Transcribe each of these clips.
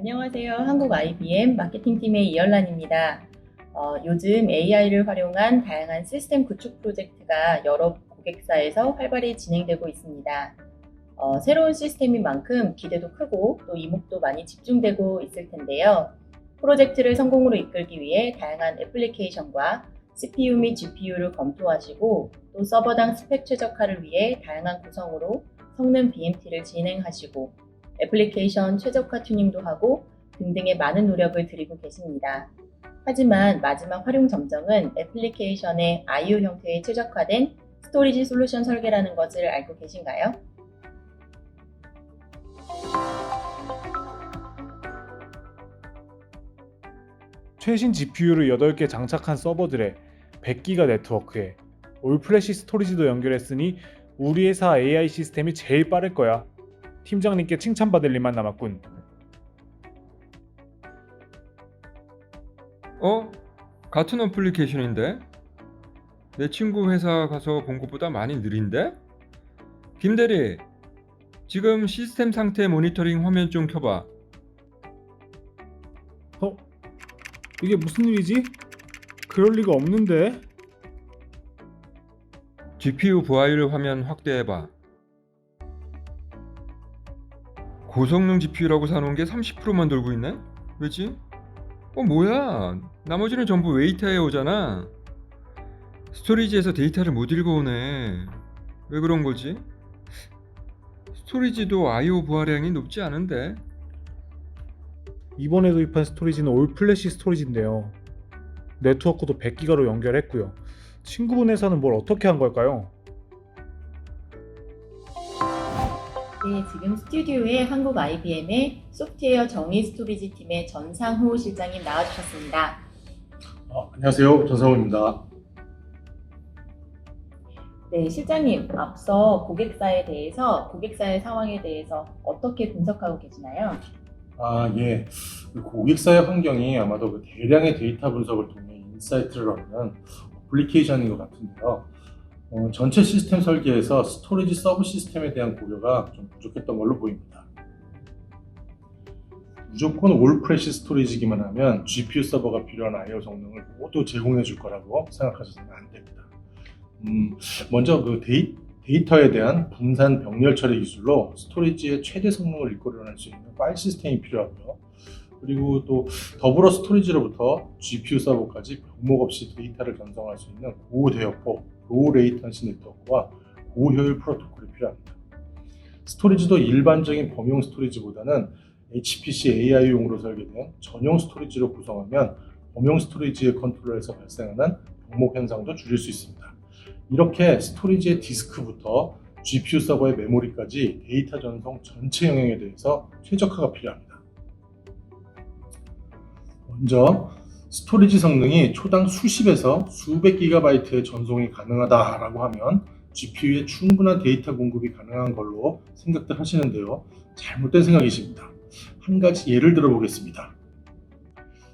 안녕하세요. 한국 IBM 마케팅팀의 이열란입니다. 어, 요즘 AI를 활용한 다양한 시스템 구축 프로젝트가 여러 고객사에서 활발히 진행되고 있습니다. 어, 새로운 시스템인 만큼 기대도 크고 또 이목도 많이 집중되고 있을 텐데요. 프로젝트를 성공으로 이끌기 위해 다양한 애플리케이션과 CPU 및 GPU를 검토하시고 또 서버당 스펙 최적화를 위해 다양한 구성으로 성능 BMT를 진행하시고 애플리케이션 최적화 튜닝도 하고 등등의 많은 노력을 들이고 계십니다. 하지만 마지막 활용 점정은 애플리케이션의 IO 형태에 최적화된 스토리지 솔루션 설계라는 것을 알고 계신가요? 최신 GPU를 8개 장착한 서버들에 100기가 네트워크에 올플래시 스토리지도 연결했으니 우리 회사 AI 시스템이 제일 빠를 거야. 팀장님께 칭찬받을 일만 남았군. 어? 같은 어플리케이션인데? 내 친구 회사 가서 본 것보다 많이 느린데? 김 대리, 지금 시스템 상태 모니터링 화면 좀 켜봐. 어? 이게 무슨 일이지? 그럴 리가 없는데. GPU 부하율 화면 확대해봐. 고성능 GPU라고 사놓은 게 30%만 돌고 있네? 왜지? 어 뭐야? 나머지는 전부 웨이터에 오잖아. 스토리지에서 데이터를 못 읽어오네. 왜 그런 거지? 스토리지도 I/O 부하량이 높지 않은데. 이번에 도입한 스토리지는 올 플래시 스토리지인데요. 네트워크도 100기가로 연결했고요. 친구분 회사는 뭘 어떻게 한 걸까요? 네, 지금 스튜디오에 한국 IBM의 소프트웨어 정의 스토리지 팀의 전상호 실장님 나와주셨습니다. 어, 안녕하세요. 전상호입니다. 네, 실장님, 앞서 고객사에 대해서, 고객사의 상황에 대해서 어떻게 분석하고 계시나요? 아, 예. 그 고객사의 환경이 아마도 그 대량의 데이터 분석을 통해 인사이트를 얻는 어플리케이션인 것 같은데요. 어, 전체 시스템 설계에서 스토리지 서브 시스템에 대한 고려가 좀 부족했던 걸로 보입니다. 무조건 올 프레시 스토리지기만 하면 GPU 서버가 필요한 I/O 성능을 모두 제공해 줄 거라고 생각하셔서는 안 됩니다. 음, 먼저 그 데이, 데이터에 대한 분산 병렬 처리 기술로 스토리지의 최대 성능을 이끌어낼 수 있는 파일 시스템이 필요하고요. 그리고 또 더불어 스토리지로부터 GPU 서버까지 병목 없이 데이터를 전송할 수 있는 고대역폭, 로우 레이턴시 네트워크와 고효율 프로토콜이 필요합니다. 스토리지도 일반적인 범용 스토리지보다는 HPC AI용으로 설계된 전용 스토리지로 구성하면 범용 스토리지의 컨트롤에서 발생하는 병목 현상도 줄일 수 있습니다. 이렇게 스토리지의 디스크부터 GPU 서버의 메모리까지 데이터 전송 전체 영역에 대해서 최적화가 필요합니다. 먼저 스토리지 성능이 초당 수십에서 수백 기가바이트의 전송이 가능하다라고 하면 GPU에 충분한 데이터 공급이 가능한 걸로 생각들 하시는데요. 잘못된 생각이십니다. 한 가지 예를 들어 보겠습니다.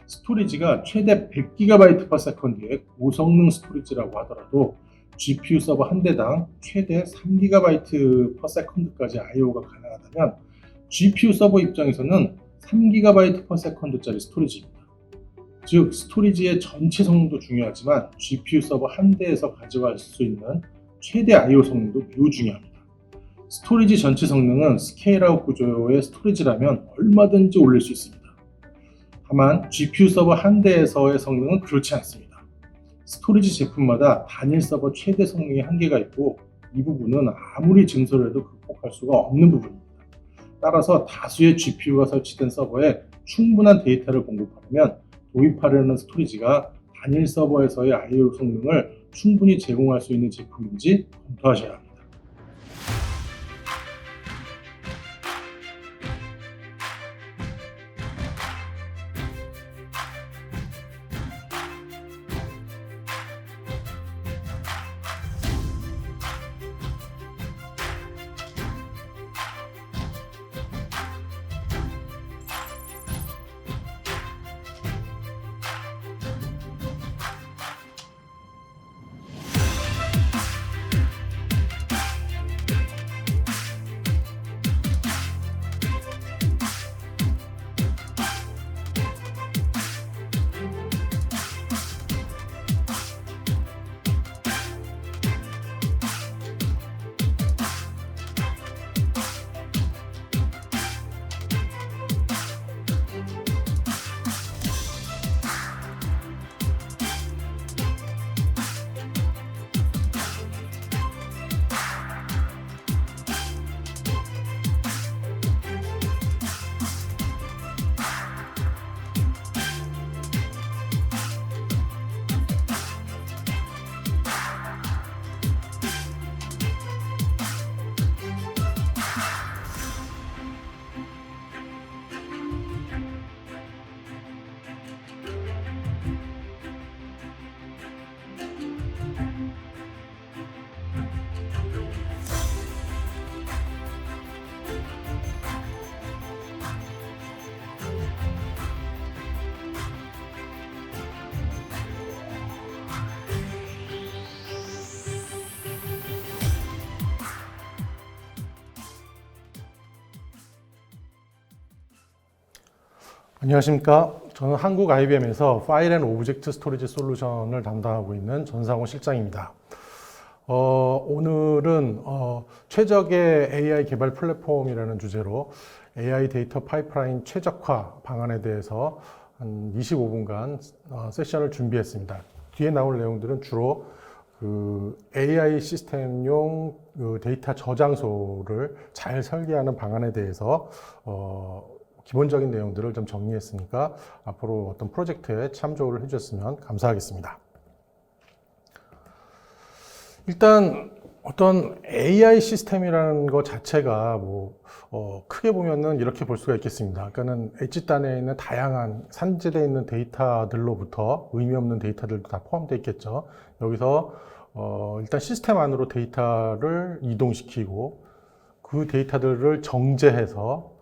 스토리지가 최대 100GB per second의 고성능 스토리지라고 하더라도 GPU 서버 한 대당 최대 3GB per second까지 I/O가 가능하다면 GPU 서버 입장에서는 3GB per second짜리 스토리지입니다. 즉 스토리지의 전체 성능도 중요하지만 GPU 서버 한 대에서 가져갈 수 있는 최대 I/O 성능도 매우 중요합니다. 스토리지 전체 성능은 스케일아웃 구조의 스토리지라면 얼마든지 올릴 수 있습니다. 다만 GPU 서버 한 대에서의 성능은 그렇지 않습니다. 스토리지 제품마다 단일 서버 최대 성능의 한계가 있고 이 부분은 아무리 증설을 해도 극복할 수가 없는 부분입니다. 따라서 다수의 GPU가 설치된 서버에 충분한 데이터를 공급하려면 도입하려는 스토리지가 단일 서버에서의 I/O 성능을 충분히 제공할 수 있는 제품인지 검토하셔야 합니다. 안녕하십니까. 저는 한국 IBM에서 파일 앤 오브젝트 스토리지 솔루션을 담당하고 있는 전상호 실장입니다. 어, 오늘은 어, 최적의 AI 개발 플랫폼이라는 주제로 AI 데이터 파이프라인 최적화 방안에 대해서 한 25분간 어, 세션을 준비했습니다. 뒤에 나올 내용들은 주로 그 AI 시스템용 그 데이터 저장소를 잘 설계하는 방안에 대해서 어, 기본적인 내용들을 좀 정리했으니까 앞으로 어떤 프로젝트에 참조를 해주셨으면 감사하겠습니다. 일단 어떤 AI 시스템이라는 것 자체가 뭐 어, 크게 보면은 이렇게 볼 수가 있겠습니다. 그러니까는 엣지단에 있는 다양한 산재되어 있는 데이터들로부터 의미 없는 데이터들도 다 포함되어 있겠죠. 여기서 어, 일단 시스템 안으로 데이터를 이동시키고 그 데이터들을 정제해서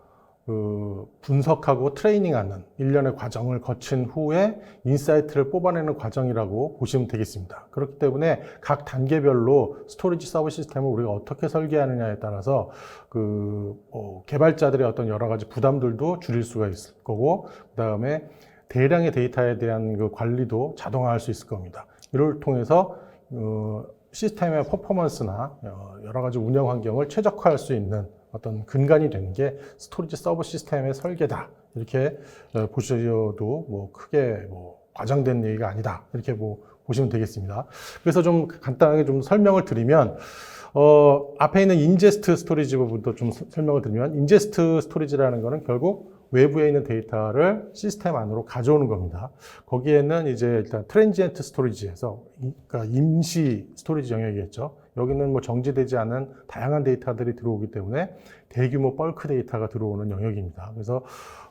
그 분석하고 트레이닝하는 일련의 과정을 거친 후에 인사이트를 뽑아내는 과정이라고 보시면 되겠습니다. 그렇기 때문에 각 단계별로 스토리지 서버 시스템을 우리가 어떻게 설계하느냐에 따라서 그 어, 개발자들의 어떤 여러 가지 부담들도 줄일 수가 있을 거고 그 다음에 대량의 데이터에 대한 그 관리도 자동화할 수 있을 겁니다. 이를 통해서 어, 시스템의 퍼포먼스나 어, 여러 가지 운영 환경을 최적화할 수 있는 어떤 근간이 되는 게 스토리지 서버 시스템의 설계다. 이렇게 어, 보셔도 뭐 크게 뭐 과장된 얘기가 아니다. 이렇게 뭐 보시면 되겠습니다. 그래서 좀 간단하게 좀 설명을 드리면 어, 앞에 있는 인제스트 스토리지 부분도 좀 서- 설명을 드리면 인제스트 스토리지라는 거는 결국 외부에 있는 데이터를 시스템 안으로 가져오는 겁니다. 거기에는 이제 일단 트랜지엔트 스토리지에서 이- 그러니까 임시 스토리지 영역이겠죠. 여기는 뭐 정지되지 않은 다양한 데이터들이 들어오기 때문에 대규모 벌크 데이터가 들어오는 영역입니다. 그래서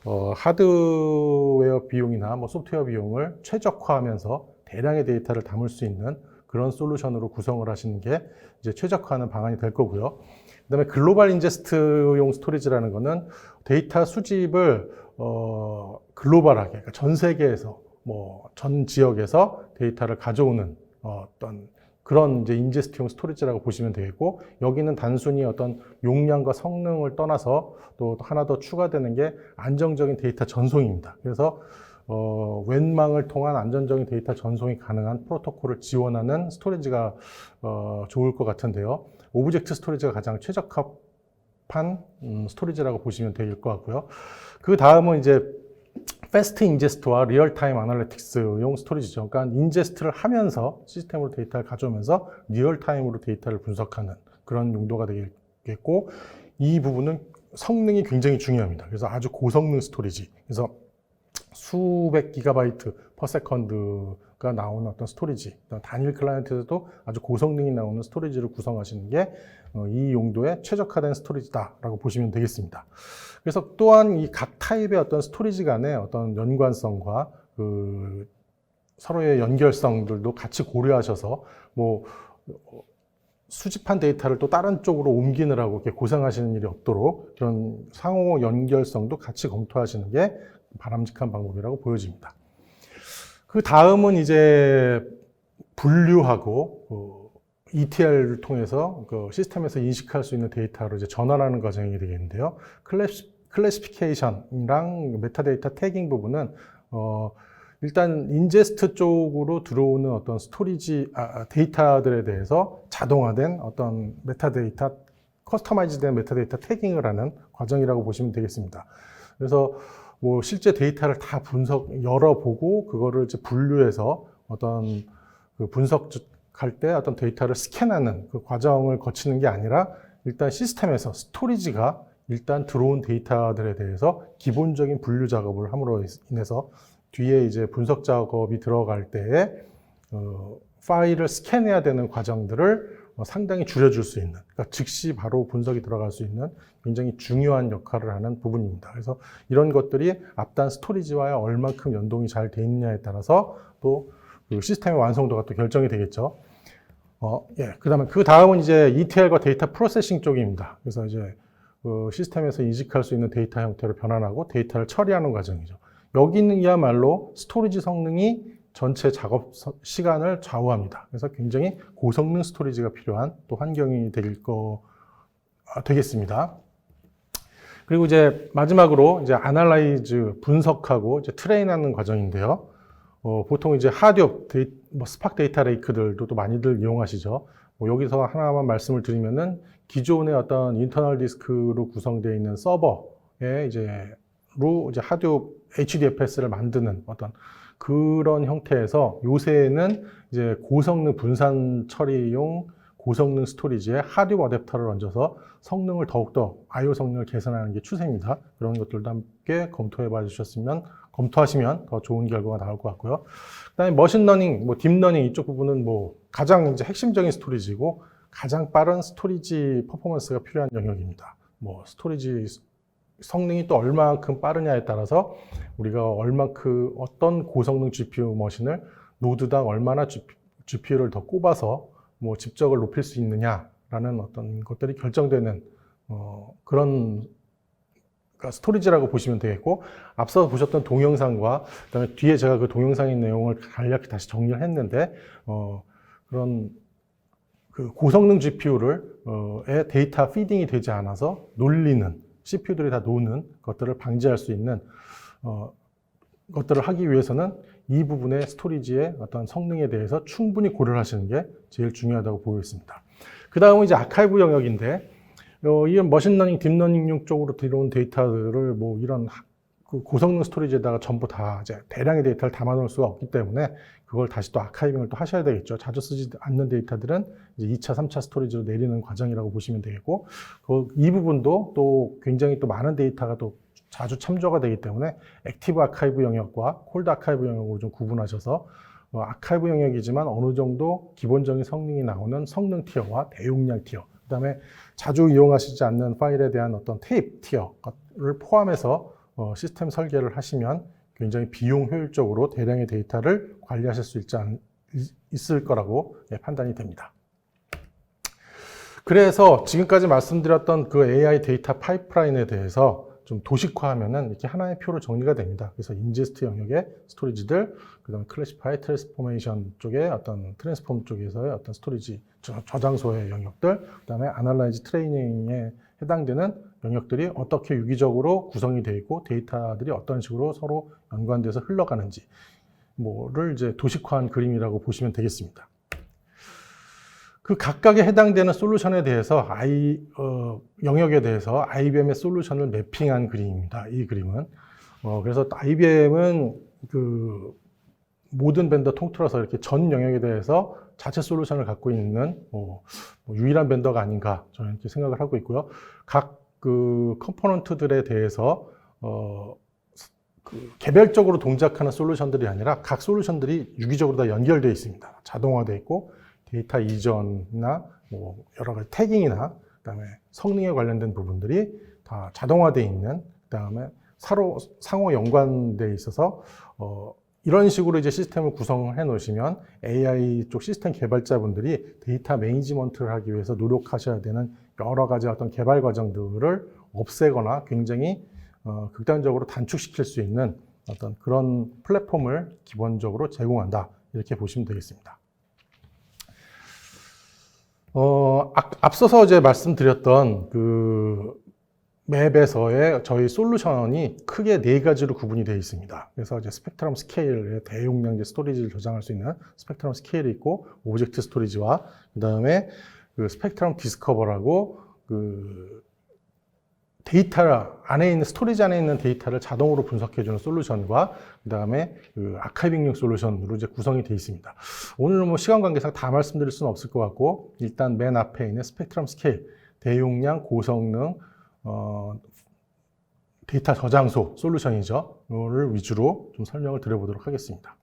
어, 하드웨어 비용이나 뭐 소프트웨어 비용을 최적화하면서 대량의 데이터를 담을 수 있는 그런 솔루션으로 구성을 하시는 게 이제 최적화하는 방안이 될 거고요. 그다음에 글로벌 인제스트용 스토리지라는 거는 데이터 수집을 어, 글로벌하게 그러니까 전 세계에서 뭐 전 지역에서 데이터를 가져오는 어, 어떤 그런 이제 인제스트용 스토리지라고 보시면 되겠고 여기는 단순히 어떤 용량과 성능을 떠나서 또 하나 더 추가되는 게 안정적인 데이터 전송입니다. 그래서 어, 웬망을 통한 안전적인 데이터 전송이 가능한 프로토콜을 지원하는 스토리지가 어, 좋을 것 같은데요. 오브젝트 스토리지가 가장 최적합한 음, 스토리지라고 보시면 될 것 같고요. 그 다음은 이제 패스트 인제스트와 리얼타임 아날리틱스용 스토리지죠. 그러니까 인제스트를 하면서 시스템으로 데이터를 가져오면서 리얼타임으로 데이터를 분석하는 그런 용도가 되겠고 이 부분은 성능이 굉장히 중요합니다. 그래서 아주 고성능 스토리지. 그래서 수백 기가바이트 퍼 세컨드가 나오는 어떤 스토리지, 단일 클라이언트에서도 아주 고성능이 나오는 스토리지를 구성하시는 게 어, 이 용도에 최적화된 스토리지다라고 보시면 되겠습니다. 그래서 또한 이 각 타입의 어떤 스토리지 간의 어떤 연관성과 그 서로의 연결성들도 같이 고려하셔서 뭐 어, 수집한 데이터를 또 다른 쪽으로 옮기느라고 이렇게 고생하시는 일이 없도록 그런 상호 연결성도 같이 검토하시는 게 바람직한 방법이라고 보여집니다. 그 다음은 이제 분류하고 그 ETL을 통해서 그 시스템에서 인식할 수 있는 데이터로 이제 전환하는 과정이 되겠는데요. 클래시, 클래시피케이션이랑 메타데이터 태깅 부분은 어 일단 인제스트 쪽으로 들어오는 어떤 스토리지 아, 아, 데이터들에 대해서 자동화된 어떤 메타데이터 커스터마이즈된 메타데이터 태깅을 하는 과정이라고 보시면 되겠습니다. 그래서 뭐 실제 데이터를 다 분석 열어보고 그거를 이제 분류해서 어떤 그 분석할 때 어떤 데이터를 스캔하는 그 과정을 거치는 게 아니라 일단 시스템에서 스토리지가 일단 들어온 데이터들에 대해서 기본적인 분류 작업을 함으로 인해서 뒤에 이제 분석 작업이 들어갈 때에 어, 파일을 스캔해야 되는 과정들을 어, 상당히 줄여줄 수 있는, 그러니까 즉시 바로 분석이 들어갈 수 있는 굉장히 중요한 역할을 하는 부분입니다. 그래서 이런 것들이 앞단 스토리지와 얼만큼 연동이 잘 돼 있느냐에 따라서 또 그 시스템의 완성도가 또 결정이 되겠죠. 어, 예. 그 다음에 그 다음은 이제 ETL과 데이터 프로세싱 쪽입니다. 그래서 이제 그 시스템에서 인식할 수 있는 데이터 형태를 변환하고 데이터를 처리하는 과정이죠. 여기는야말로 스토리지 성능이 전체 작업 서- 시간을 좌우합니다. 그래서 굉장히 고성능 스토리지가 필요한 또 환경이 될 거, 아, 되겠습니다. 그리고 이제 마지막으로 이제 아날라이즈 분석하고 이제 트레인하는 과정인데요. 어, 보통 이제 하드업 뭐 스팍 데이터 레이크들도 또 많이들 이용하시죠. 뭐 여기서 하나만 말씀을 드리면은 기존의 어떤 인터널 디스크로 구성되어 있는 서버에 이제 로 이제 하드업 HDFS를 만드는 어떤 그런 형태에서 요새는 이제 고성능 분산 처리용 고성능 스토리지에 하드웨어 어댑터를 얹어서 성능을 더욱더 I/O 성능을 개선하는 게 추세입니다. 그런 것들도 함께 검토해 봐 주셨으면 검토하시면 더 좋은 결과가 나올 것 같고요. 그다음에 머신러닝, 뭐 딥러닝 이쪽 부분은 뭐 가장 이제 핵심적인 스토리지고 가장 빠른 스토리지 퍼포먼스가 필요한 영역입니다. 뭐 스토리지 성능이 또 얼마만큼 빠르냐에 따라서 우리가 얼마큼 어떤 고성능 GPU 머신을 노드당 얼마나 GPU를 더 꼽아서 뭐 집적을 높일 수 있느냐라는 어떤 것들이 결정되는 어, 그런 그러니까 스토리지라고 보시면 되겠고 앞서 보셨던 동영상과 그다음에 뒤에 제가 그 동영상의 내용을 간략히 다시 정리를 했는데 어, 그런 그 고성능 GPU를 어, 에 데이터 피딩이 되지 않아서 놀리는 CPU들이 다 노는 것들을 방지할 수 있는 어, 것들을 하기 위해서는 이 부분의 스토리지의 어떤 성능에 대해서 충분히 고려를 하시는 게 제일 중요하다고 보고 있습니다. 그 다음은 이제 아카이브 영역인데, 어, 이런 머신러닝, 딥러닝용 쪽으로 들어온 데이터들을 뭐 이런 하- 그 고성능 스토리지에다가 전부 다 이제 대량의 데이터를 담아 놓을 수가 없기 때문에 그걸 다시 또 아카이빙을 또 하셔야 되겠죠. 자주 쓰지 않는 데이터들은 이제 2차, 3차 스토리지로 내리는 과정이라고 보시면 되겠고, 그, 이 부분도 또 굉장히 또 많은 데이터가 또 자주 참조가 되기 때문에 액티브 아카이브 영역과 콜드 아카이브 영역으로 좀 구분하셔서 어, 아카이브 영역이지만 어느 정도 기본적인 성능이 나오는 성능 티어와 대용량 티어, 그 다음에 자주 이용하시지 않는 파일에 대한 어떤 테이프 티어를 포함해서 어, 시스템 설계를 하시면 굉장히 비용 효율적으로 대량의 데이터를 관리하실 수 있지 않, 있을 거라고 예, 판단이 됩니다. 그래서 지금까지 말씀드렸던 그 AI 데이터 파이프라인에 대해서 좀 도식화하면은 이렇게 하나의 표로 정리가 됩니다. 그래서 인제스트 영역의 스토리지들, 그다음에 클래시파이, 트랜스포메이션 쪽의 어떤 트랜스폼 쪽에서의 어떤 스토리지 저- 저장소의 영역들, 그다음에 아날라이즈 트레이닝에 해당되는 영역들이 어떻게 유기적으로 구성이 되어 있고 데이터들이 어떤 식으로 서로 연관돼서 흘러가는지 뭐를 이제 도식화한 그림이라고 보시면 되겠습니다. 그 각각에 해당되는 솔루션에 대해서 I 어, 영역에 대해서 IBM의 솔루션을 매핑한 그림입니다. 이 그림은 어, 그래서 IBM은 그 모든 벤더 통틀어서 이렇게 전 영역에 대해서 자체 솔루션을 갖고 있는 뭐, 뭐 유일한 벤더가 아닌가 저는 이렇게 생각을 하고 있고요. 각 그 컴포넌트들에 대해서 어, 그 개별적으로 동작하는 솔루션들이 아니라 각 솔루션들이 유기적으로 다 연결되어 있습니다. 자동화되어 있고 데이터 이전이나 뭐 여러 가지 태깅이나 그다음에 성능에 관련된 부분들이 다 자동화되어 있는 그다음에 서로 상호 연관돼 있어서 어 이런 식으로 이제 시스템을 구성해 놓으시면 AI 쪽 시스템 개발자분들이 데이터 매니지먼트를 하기 위해서 노력하셔야 되는 여러 가지 어떤 개발 과정들을 없애거나 굉장히 어, 극단적으로 단축시킬 수 있는 어떤 그런 플랫폼을 기본적으로 제공한다. 이렇게 보시면 되겠습니다. 어, 앞- 앞서서 이제 말씀드렸던 그 맵에서의 저희 솔루션이 크게 네 가지로 구분이 되어 있습니다. 그래서 이제 스펙트럼 스케일의 대용량 이제 스토리지를 저장할 수 있는 스펙트럼 스케일이 있고 오브젝트 스토리지와 그 다음에 그 스펙트럼 디스커버라고 그 데이터 안에 있는 스토리지 안에 있는 데이터를 자동으로 분석해주는 솔루션과 그 다음에 그 아카이빙용 솔루션으로 이제 구성이 되어 있습니다. 오늘은 뭐 시간 관계상 다 말씀드릴 수는 없을 것 같고 일단 맨 앞에 있는 스펙트럼 스케일 대용량 고성능 어, 데이터 저장소 솔루션이죠. 이거를 위주로 좀 설명을 드려보도록 하겠습니다.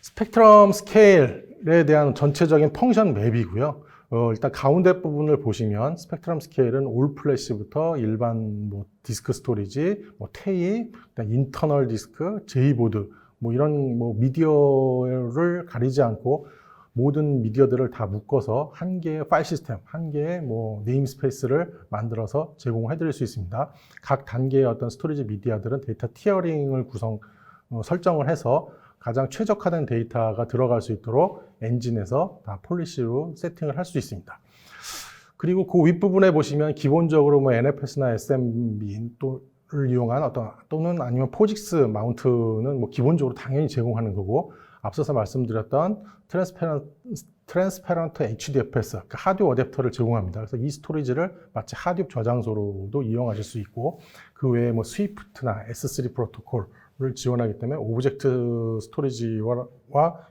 스펙트럼 스케일 에 대한 전체적인 펑션 맵이고요. 어, 일단 가운데 부분을 보시면 스펙트럼 스케일은 올 플래시부터 일반 뭐 디스크 스토리지, 뭐 테이, 인터널 디스크, 제이보드 뭐 이런 뭐 미디어를 가리지 않고 모든 미디어들을 다 묶어서 한 개의 파일 시스템, 한 개의 뭐 네임 스페이스를 만들어서 제공해 드릴 수 있습니다. 각 단계의 어떤 스토리지 미디어들은 데이터 티어링을 구성 어, 설정을 해서 가장 최적화된 데이터가 들어갈 수 있도록 엔진에서 다 폴리시로 세팅을 할 수 있습니다. 그리고 그 윗부분에 보시면 기본적으로 뭐 NFS나 SMB 또를 이용한 어떤 또는 아니면 포직스 마운트는 뭐 기본적으로 당연히 제공하는 거고 앞서서 말씀드렸던 트랜스페런트, HDFS, 그러니까 하드웨어 어댑터를 제공합니다. 그래서 이 스토리지를 마치 하드웨어 저장소로도 이용하실 수 있고 그 외에 뭐 스위프트나 S3 프로토콜 을 지원하기 때문에 오브젝트 스토리지와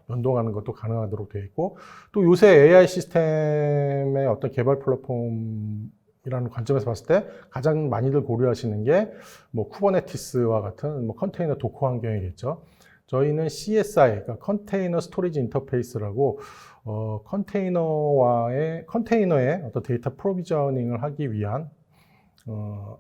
연동하는 것도 가능하도록 되어 있고 또 요새 AI 시스템의 어떤 개발 플랫폼이라는 관점에서 봤을 때 가장 많이들 고려하시는 게 뭐 쿠버네티스와 같은 뭐 컨테이너 도커 환경이겠죠. 저희는 CSI, 그러니까 컨테이너 스토리지 인터페이스라고 어, 컨테이너와의 컨테이너의 어떤 데이터 프로비저닝을 하기 위한 어,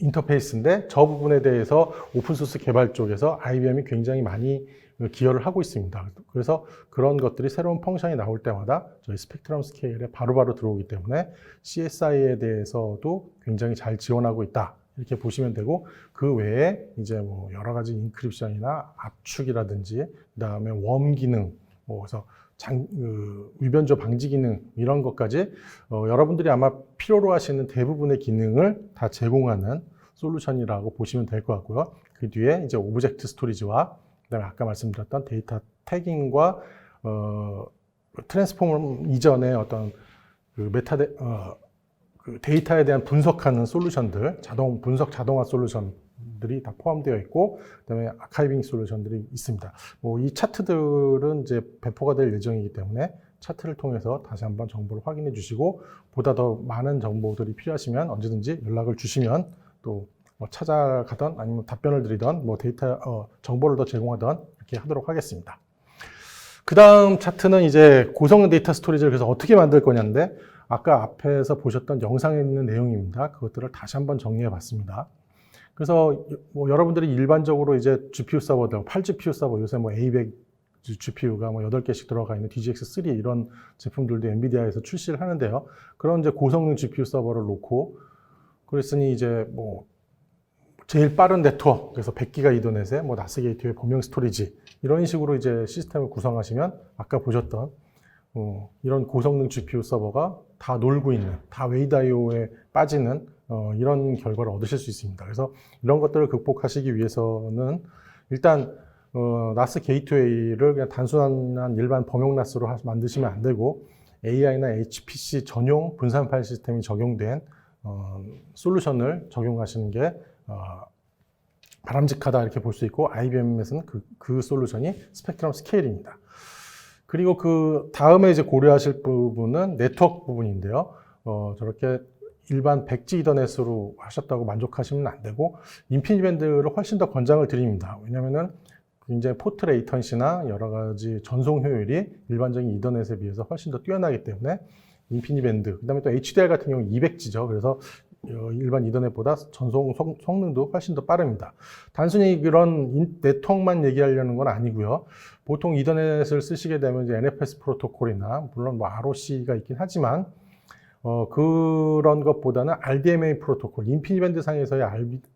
인터페이스인데 저 부분에 대해서 오픈소스 개발 쪽에서 IBM이 굉장히 많이 기여를 하고 있습니다. 그래서 그런 것들이 새로운 펑션이 나올 때마다 저희 스펙트럼 스케일에 바로바로 들어오기 때문에 CSI에 대해서도 굉장히 잘 지원하고 있다. 이렇게 보시면 되고 그 외에 이제 뭐 여러 가지 인크립션이나 압축이라든지 그다음에 웜 기능 뭐 그래서 장, 그, 위변조 방지 기능 이런 것까지 어, 여러분들이 아마 필요로 하시는 대부분의 기능을 다 제공하는 솔루션이라고 보시면 될 것 같고요. 그 뒤에 이제 오브젝트 스토리지와 그다음에 아까 말씀드렸던 데이터 태깅과 어, 트랜스포머 이전의 어떤 그 메타 데 어, 그 데이터에 대한 분석하는 솔루션들, 자동 분석 자동화 솔루션 들이 다 포함되어 있고, 그다음에 아카이빙 솔루션들이 있습니다. 뭐 이 차트들은 이제 배포가 될 예정이기 때문에 차트를 통해서 다시 한번 정보를 확인해 주시고, 보다 더 많은 정보들이 필요하시면 언제든지 연락을 주시면 또 뭐 찾아가던 아니면 답변을 드리던 뭐 데이터 어, 정보를 더 제공하던 이렇게 하도록 하겠습니다. 그 다음 차트는 이제 고성능 데이터 스토리지를 그래서 어떻게 만들 거냐인데 아까 앞에서 보셨던 영상에 있는 내용입니다. 그것들을 다시 한번 정리해 봤습니다. 그래서 뭐 여러분들이 일반적으로 이제 GPU 서버들, 8GPU 서버, 요새 뭐 A100 GPU가 뭐 8개씩 들어가 있는 DGX3 이런 제품들도 엔비디아에서 출시를 하는데요. 그런 이제 고성능 GPU 서버를 놓고 그랬으니 이제 뭐 제일 빠른 네트워크, 그래서 100기가 이더넷에 뭐 나스 게이트웨이 범용 스토리지 이런 식으로 이제 시스템을 구성하시면 아까 보셨던 어, 이런 고성능 GPU 서버가 다 놀고 있는, 다 웨이다이오에 빠지는 어, 이런 결과를 얻으실 수 있습니다. 그래서 이런 것들을 극복하시기 위해서는 일단 어, 나스 게이트웨이를 그냥 단순한 일반 범용 나스로 하- 만드시면 안 되고 AI나 HPC 전용 분산 파일 시스템이 적용된 어, 솔루션을 적용하시는 게 어, 바람직하다 이렇게 볼 수 있고 IBM에서는 그, 그 솔루션이 스펙트럼 스케일입니다. 그리고 그 다음에 이제 고려하실 부분은 네트워크 부분인데요. 어, 저렇게 일반 백지 이더넷으로 하셨다고 만족하시면 안 되고 인피니티 밴드를 훨씬 더 권장을 드립니다. 왜냐면은 굉장히 포트 레이턴시나 여러 가지 전송 효율이 일반적인 이더넷에 비해서 훨씬 더 뛰어나기 때문에 인피니 밴드, 그다음에 또 HDR 같은 경우 200G죠. 그래서 어, 일반 이더넷보다 전송 성- 성능도 훨씬 더 빠릅니다. 단순히 그런 인- 네트워크만 얘기하려는 건 아니고요. 보통 이더넷을 쓰시게 되면 이제 NFS 프로토콜이나 물론 뭐 ROC가 있긴 하지만 어, 그런 것보다는 RDMA 프로토콜, 인피니밴드 상에서의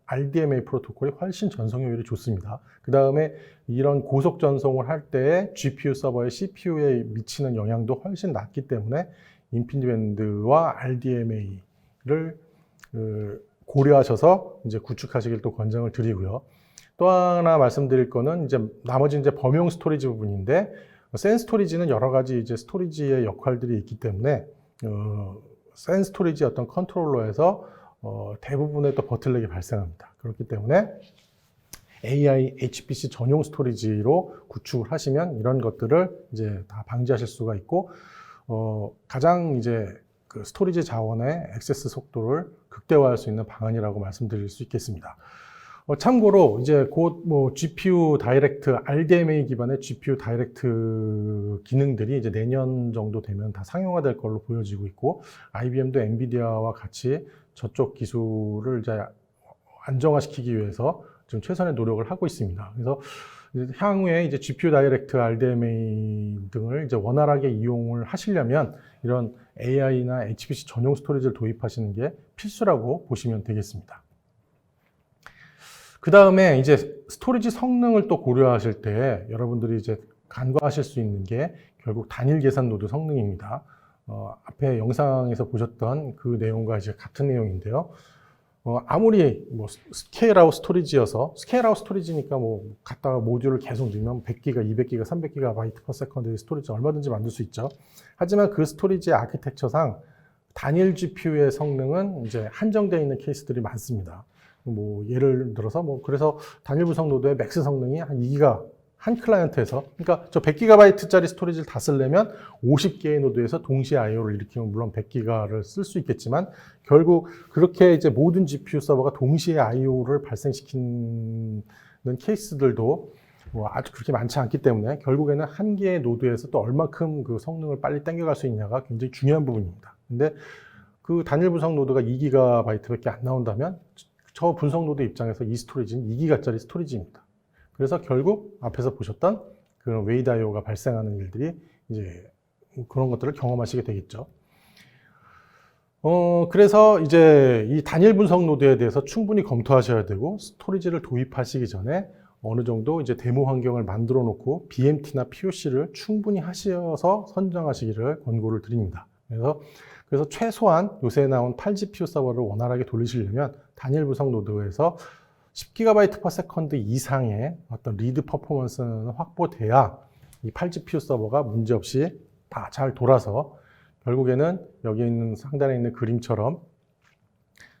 RDMA 프로토콜이 훨씬 전송 효율이 좋습니다. 그 다음에 이런 고속 전송을 할 때 GPU 서버의 CPU에 미치는 영향도 훨씬 낮기 때문에 인피니밴드와 RDMA를 그, 고려하셔서 이제 구축하시길 또 권장을 드리고요. 또 하나 말씀드릴 거는 이제 나머지 이제 범용 스토리지 부분인데 센 스토리지는 여러 가지 이제 스토리지의 역할들이 있기 때문에 어, 센 스토리지 어떤 컨트롤러에서 어, 대부분의 또 버틀렉이 발생합니다. 그렇기 때문에 AI, HPC 전용 스토리지로 구축을 하시면 이런 것들을 이제 다 방지하실 수가 있고 어, 가장 이제 그 스토리지 자원의 액세스 속도를 극대화할 수 있는 방안이라고 말씀드릴 수 있겠습니다. 어, 참고로 이제 곧 뭐 GPU 다이렉트 RDMA 기반의 GPU 다이렉트 기능들이 이제 내년 정도 되면 다 상용화될 걸로 보여지고 있고 IBM도 엔비디아와 같이 저쪽 기술을 이제 안정화시키기 위해서 지금 최선의 노력을 하고 있습니다. 그래서 향후에 이제 GPU 다이렉트 RDMA 등을 이제 원활하게 이용을 하시려면 이런 AI나 HPC 전용 스토리지를 도입하시는 게 필수라고 보시면 되겠습니다. 그 다음에 이제 스토리지 성능을 또 고려하실 때 여러분들이 이제 간과하실 수 있는 게 결국 단일 계산 노드 성능입니다. 어, 앞에 영상에서 보셨던 그 내용과 이제 같은 내용인데요. 어, 아무리 뭐 스케일아웃 스토리지여서 스케일아웃 스토리지니까 뭐 갖다가 모듈을 계속 넣으면 100기가, 200기가, 300기가 바이트 퍼 세컨드의 스토리지 얼마든지 만들 수 있죠. 하지만 그 스토리지의 아키텍처상 단일 GPU의 성능은 이제 한정되어 있는 케이스들이 많습니다. 뭐 예를 들어서 뭐 그래서 단일 구성 노드의 맥스 성능이 한 2기가 한 클라이언트에서 그러니까 저 100GB짜리 스토리지를 다 쓰려면 50개의 노드에서 동시에 I/O를 일으키면 물론 100기가를 쓸 수 있겠지만 결국 그렇게 이제 모든 GPU 서버가 동시에 I/O를 발생시키는 케이스들도 뭐 아주 그렇게 많지 않기 때문에 결국에는 한 개의 노드에서 또 얼마큼 그 성능을 빨리 당겨갈 수 있냐가 굉장히 중요한 부분입니다. 근데 그 단일 분석 노드가 2GB밖에 안 나온다면 저 분석 노드 입장에서 이 스토리지는 2기가짜리 스토리지입니다. 그래서 결국 앞에서 보셨던 그런 웨이드 IO가 발생하는 일들이 이제 그런 것들을 경험하시게 되겠죠. 어, 그래서 이제 이 단일 분석 노드에 대해서 충분히 검토하셔야 되고 스토리지를 도입하시기 전에 어느 정도 이제 데모 환경을 만들어 놓고 BMT나 POC를 충분히 하셔서 선정하시기를 권고를 드립니다. 그래서 그래서 최소한 요새 나온 8GPU 서버를 원활하게 돌리시려면 단일 분석 노드에서 10GB per second 이상의 어떤 리드 퍼포먼스는 확보돼야 이 8GPU 서버가 문제없이 다 잘 돌아서 결국에는 여기 있는 상단에 있는 그림처럼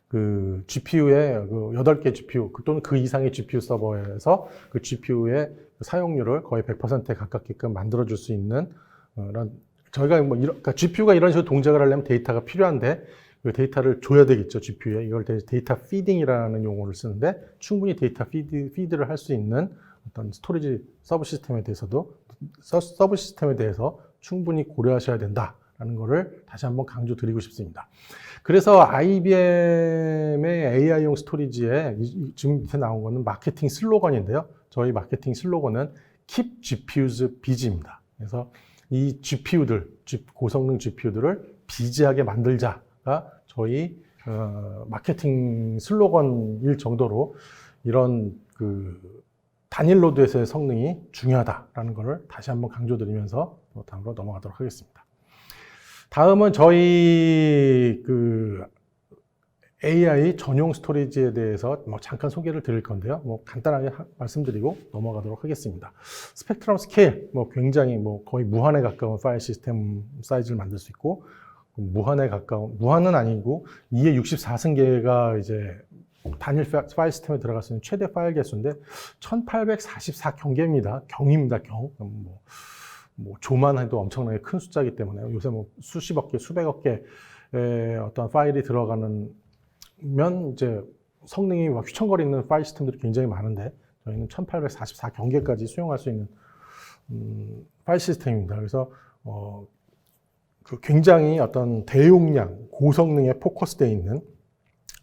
그 GPU의 그 8개 GPU 또는 그 이상의 GPU 서버에서 그 GPU의 사용률을 거의 100%에 가깝게끔 만들어 줄 수 있는 어, 이런 저희가 뭐 이런 그러니까 GPU가 이런 식으로 동작을 하려면 데이터가 필요한데 그 데이터를 줘야 되겠죠 GPU에 이걸 데이터 피딩이라는 용어를 쓰는데 충분히 데이터 피드, 피드를 할 수 있는 어떤 스토리지 서브 시스템에 대해서도 서- 서브 시스템에 대해서 충분히 고려하셔야 된다라는 것을 다시 한번 강조드리고 싶습니다. 그래서 IBM의 AI용 스토리지에 지금 밑에 나온 거는 마케팅 슬로건인데요. 저희 마케팅 슬로건은 Keep GPUs Busy입니다. 그래서 이 GPU들, 고성능 GPU들을 비지하게 만들자가 저희 어, 마케팅 슬로건일 정도로 이런 그 단일 노드에서의 성능이 중요하다라는 것을 다시 한번 강조드리면서 뭐 다음으로 넘어가도록 하겠습니다. 다음은 저희 그 AI 전용 스토리지에 대해서 뭐 잠깐 소개를 드릴 건데요. 뭐 간단하게 하- 말씀드리고 넘어가도록 하겠습니다. 스펙트럼 스케일, 뭐 굉장히 뭐 거의 무한에 가까운 파일 시스템 사이즈를 만들 수 있고 무한에 가까운 무한은 아니고 2의 64승계가 이제 단일 파- 파일 시스템에 들어갈 수 있는 최대 파일 개수인데 1844 경계입니다. 경입니다. 경. 뭐, 뭐 조만 해도 엄청나게 큰 숫자이기 때문에 요새 뭐 수십억 개, 수백억 개의 어떤 파일이 들어가는 면 이제 성능이 막 휘청거리는 파일 시스템들이 굉장히 많은데 저희는 1844 경계까지 수용할 수 있는 음, 파일 시스템입니다. 그래서 어, 그 굉장히 어떤 대용량, 고성능에 포커스되어 있는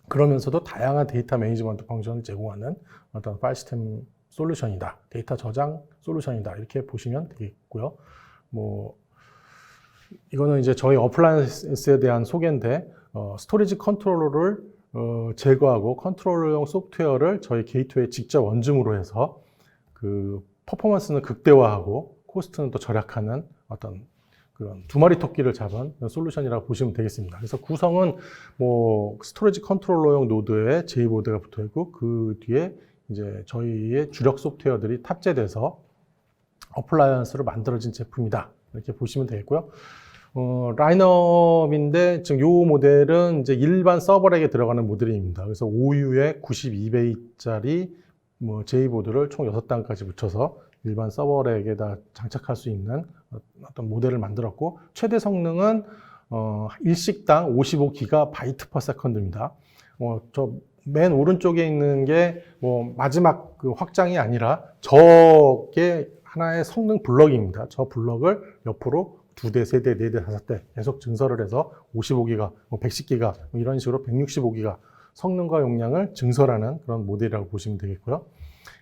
그러면서도 다양한 데이터 매니지먼트 펑션을 제공하는 어떤 파일 시스템 솔루션이다. 데이터 저장 솔루션이다. 이렇게 보시면 되겠고요. 뭐 이거는 이제 저희 어플라이언스에 대한 소개인데 어, 스토리지 컨트롤러를 어, 제거하고 컨트롤러용 소프트웨어를 저희 게이트웨이 직접 원줌으로 해서 그 퍼포먼스는 극대화하고 코스트는 또 절약하는 어떤 그런 두 마리 토끼를 잡은 솔루션이라고 보시면 되겠습니다. 그래서 구성은 뭐 스토리지 컨트롤러용 노드에 제이보드가 붙어 있고 그 뒤에 이제 저희의 주력 소프트웨어들이 탑재돼서 어플라이언스로 만들어진 제품이다. 이렇게 보시면 되겠고요. 어, 라인업인데 지금 요 모델은 이제 일반 서버렉에 들어가는 모델입니다. 그래서 5U에 92베이짜리 뭐 J보드를 총 6단까지 붙여서 일반 서버렉에다 장착할 수 있는 어떤 모델을 만들었고 최대 성능은 어, 일식당 55기가 바이트 퍼 세컨드입니다. 어, 저 맨 오른쪽에 있는 게 뭐 마지막 그 확장이 아니라 저게 하나의 성능 블럭입니다. 저 블럭을 옆으로 두 대, 세 대, 네 대, 다섯 대 계속 증설을 해서 55기가, 뭐 110기가 이런 식으로 165기가 성능과 용량을 증설하는 그런 모델이라고 보시면 되겠고요.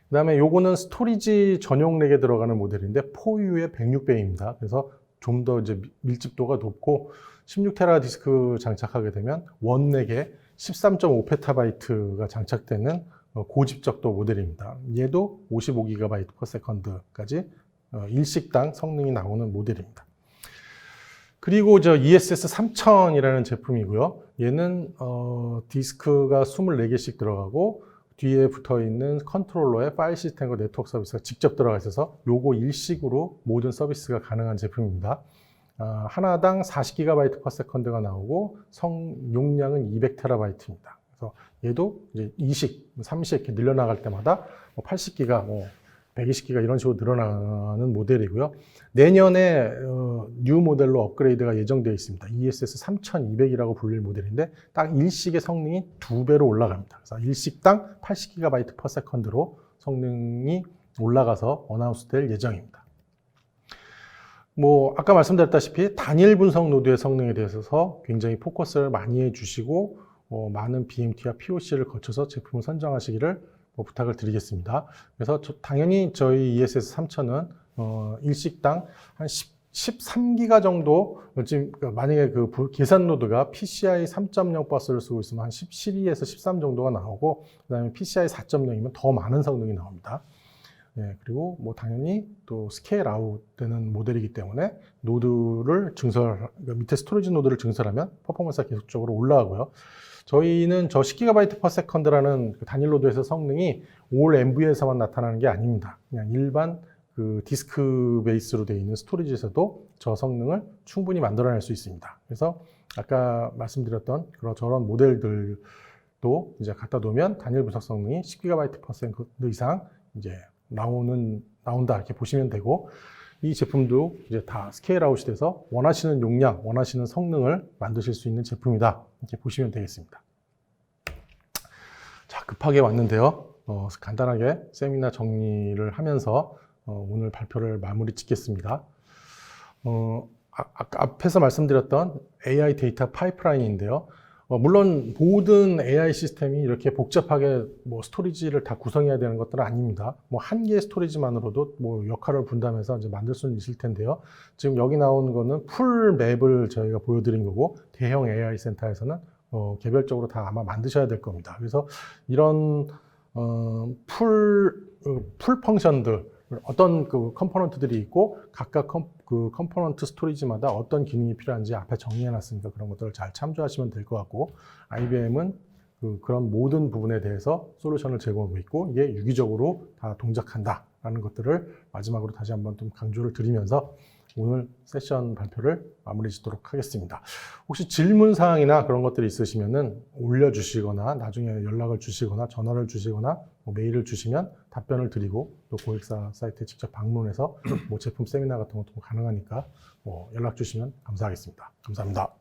그 다음에 요거는 스토리지 전용 렉에 들어가는 모델인데 4U의 106배입니다. 그래서 좀 더 이제 밀집도가 높고 16테라 디스크 장착하게 되면 원 렉에 13.5페타바이트가 장착되는 어, 고집적도 모델입니다. 얘도 55GB per second까지 어, 일식당 성능이 나오는 모델입니다. 그리고 저 ESS 3000이라는 제품이고요. 얘는 어, 디스크가 24개씩 들어가고 뒤에 붙어 있는 컨트롤러에 파일 시스템과 네트워크 서비스가 직접 들어가 있어서 요거 일식으로 모든 서비스가 가능한 제품입니다. 아, 하나당 40GB per second가 나오고 성 용량은 200TB입니다. 그래서 얘도 이제 20, 30 이렇게 늘려나갈 때마다 뭐 80기가, 뭐 120기가 이런 식으로 늘어나는 모델이고요. 내년에 어, 뉴 모델로 업그레이드가 예정되어 있습니다. ESS 3200이라고 불릴 모델인데 딱 일식의 성능이 두 배로 올라갑니다. 그래서 일식당 80GB per second로 성능이 올라가서 어나운스 될 예정입니다. 뭐 아까 말씀드렸다시피 단일 분석 노드의 성능에 대해서 굉장히 포커스를 많이 해주시고 어, 많은 BMT와 POC를 거쳐서 제품을 선정하시기를 뭐 부탁을 드리겠습니다. 그래서 저- 당연히 저희 ESS 3000은 어, 일식당 한 10, 13기가 정도 지금 그 만약에 그 부- 계산 노드가 PCI 3.0 버스를 쓰고 있으면 한 10, 12에서 13 정도가 나오고 그다음에 PCI 4.0이면 더 많은 성능이 나옵니다. 예, 그리고 뭐 당연히 또 스케일 아웃 되는 모델이기 때문에 노드를 증설, 그러니까 밑에 스토리지 노드를 증설하면 퍼포먼스가 계속적으로 올라가고요. 저희는 저 10GB per second라는 그 단일 노드에서 성능이 올 MV에서만 나타나는 게 아닙니다. 그냥 일반 그 디스크 베이스로 되어 있는 스토리지에서도 저 성능을 충분히 만들어낼 수 있습니다. 그래서 아까 말씀드렸던 그런 저런 모델들도 이제 갖다 놓으면 단일 분석 성능이 10GB per second 이상 이제 나오는 나온다 이렇게 보시면 되고 이 제품도 이제 다 스케일 아웃이 돼서 원하시는 용량, 원하시는 성능을 만드실 수 있는 제품이다 이렇게 보시면 되겠습니다. 자 급하게 왔는데요. 어, 간단하게 세미나 정리를 하면서 어, 오늘 발표를 마무리 짓겠습니다. 어, 아, 앞에서 말씀드렸던 AI 데이터 파이프라인인데요. 어, 물론 모든 AI 시스템이 이렇게 복잡하게 뭐 스토리지를 다 구성해야 되는 것들은 아닙니다. 뭐 한 개의 스토리지만으로도 뭐 역할을 분담해서 이제 만들 수는 있을 텐데요. 지금 여기 나온 거는 풀 맵을 저희가 보여드린 거고 대형 AI 센터에서는 어, 개별적으로 다 아마 만드셔야 될 겁니다. 그래서 이런 어, 풀, 어, 풀 펑션들 어떤 그 컴포넌트들이 있고 각각 컴, 그 컴포넌트 스토리지마다 어떤 기능이 필요한지 앞에 정리해 놨으니까 그런 것들을 잘 참조하시면 될 것 같고 IBM은 그, 그런 모든 부분에 대해서 솔루션을 제공하고 있고 이게 유기적으로 다 동작한다라는 것들을 마지막으로 다시 한번 좀 강조를 드리면서 오늘 세션 발표를 마무리 짓도록 하겠습니다. 혹시 질문 사항이나 그런 것들이 있으시면은 올려주시거나 나중에 연락을 주시거나 전화를 주시거나 뭐 메일을 주시면 답변을 드리고 또 고객사 사이트에 직접 방문해서 뭐 제품 세미나 같은 것도 가능하니까 뭐 연락 주시면 감사하겠습니다. 감사합니다.